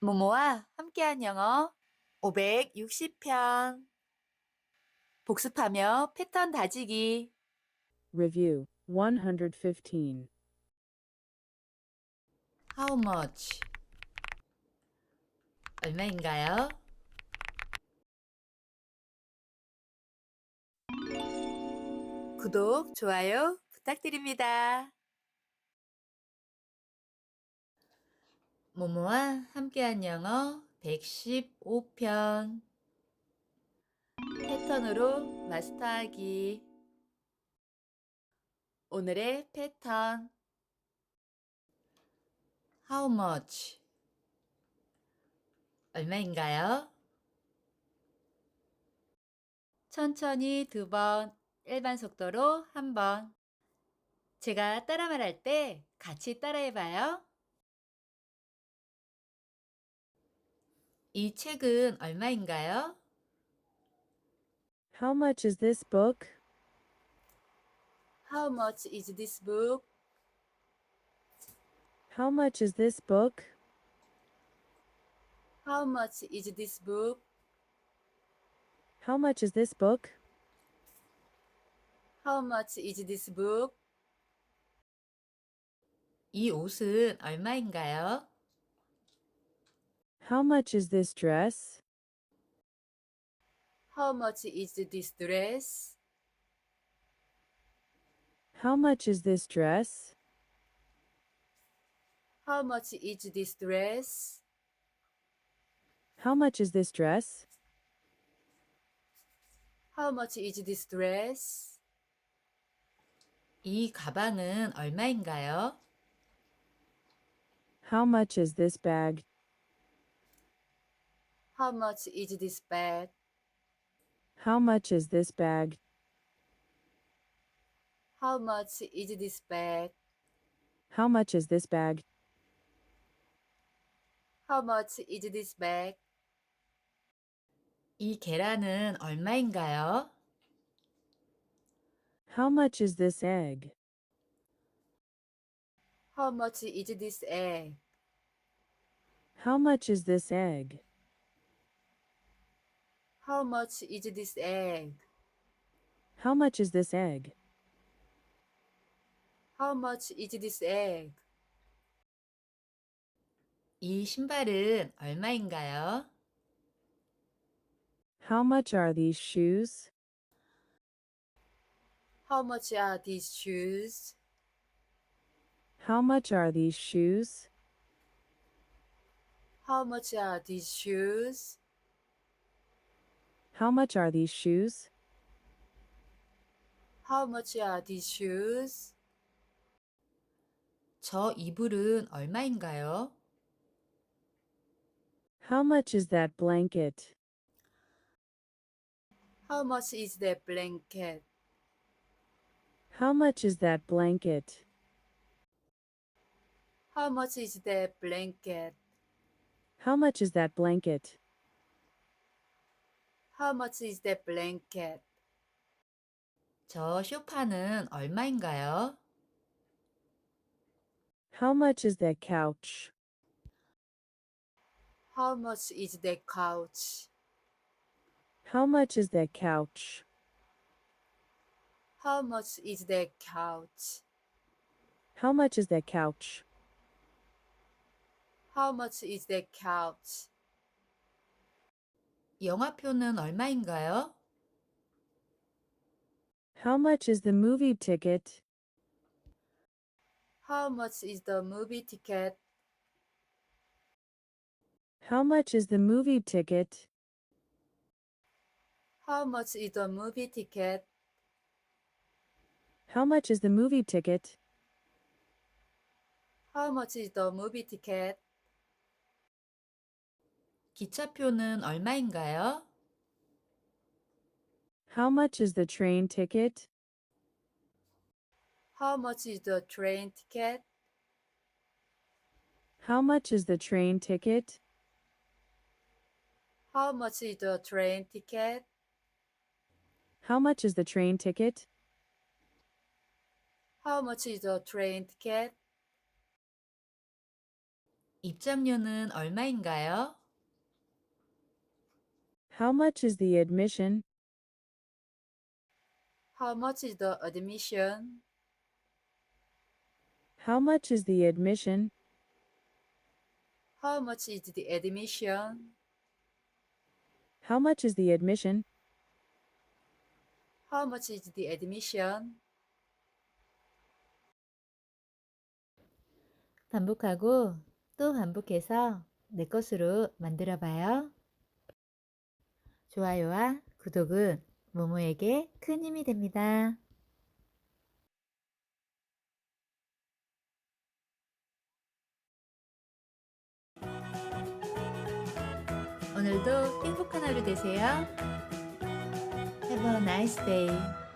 모모와 함께한 영어 560편 복습하며 패턴 다지기 Review 115. How much? 얼마인가요? 구독, 좋아요 부탁드립니다. 모모와 함께한 영어 115편 패턴으로 마스터하기 오늘의 패턴 How much? 얼마인가요? 천천히 두 번, 일반 속도로 한 번. 제가 따라 말할 때 같이 따라해봐요. 이 책은 얼마인가요? How much is this book? How much is this book? How much is this book? How much is this book? How much is this book? How much is this book? 이 옷은 얼마인가요? How much is this dress? How much is this dress? How much is this dress? How much is this dress? How much is this dress? How much is this dress? 이 가방은 얼마인가요? How much is this bag? How much is this bag? How much is this bag? How much is this bag? How much is this bag? How much is this bag? 이 계란은 얼마인가요? How much is this egg? How much is this egg? How much is this egg? How much is this egg? How much is this egg? How much is this egg? 이 신발은 얼마인가요? How much are these shoes? How much are these shoes? How much are these shoes? How much are these shoes? How much are these shoes? How much are these shoes? 저 이불은 얼마인가요? How much is that blanket? How much is that blanket? How much is that blanket? How much is that blanket? How much is that blanket? How much is that blanket? 저 소파는 얼마인가요? How much is that couch? How much is that couch? How much is that couch? How much is that couch? How much is that couch? How much is that couch? 영화표는 얼마인가요? How much is the movie ticket? How much is the movie ticket? How much is the movie ticket? How much is the movie ticket? How much is the movie ticket? How much is the movie ticket? 기차표는 얼마인가요? How much is the train ticket? How much is the train ticket? How much is the train ticket? How much is the train ticket? How much is the train ticket? How much is the train ticket? 입장료는 얼마인가요? How much is the admission? How much is the admission? How much is the admission? How much is the admission? How much is the admission? How much is the admission? 반복하고 또 반복해서 내 것으로 만들어 봐요. 좋아요와 구독은 모모에게 큰 힘이 됩니다. 오늘도 행복한 하루 되세요. Have a nice day.